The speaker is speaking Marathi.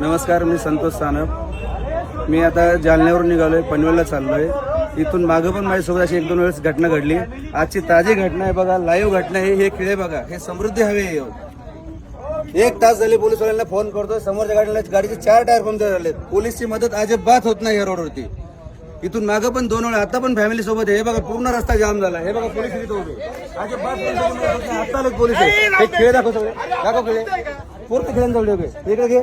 नमस्कार मी संतोष सानप. मी आता जालन्यावरून निघालोय पनवेलला चाललोय. इथून मागं पण माझ्यासोबत अशी एक दोन वेळेस घटना घडली. आजची ताजी घटना आहे बघा लाईव्ह घटना आहे हे किडे बघा हे समृद्धी हवे आहे. एक तास झाले पोलीसवाल्यांना फोन करतोय समोरच्या गाडीला गाडीचे चार टायर पंक्चर झाले पोलीसची मदत अजिबात होत नाही या रोडवरती इथून मागं पण दोन वेळा आता पण फॅमिली सोबत आहे. हे बघा पूर्ण रस्ता जाम झाला. हे बघा पोलीस अजिबात आता पोलीस आहे. हे खेळ दाखव सगळे. दाखव खेळ. पूर्ण खेळांजवळ उभे इकडे घे.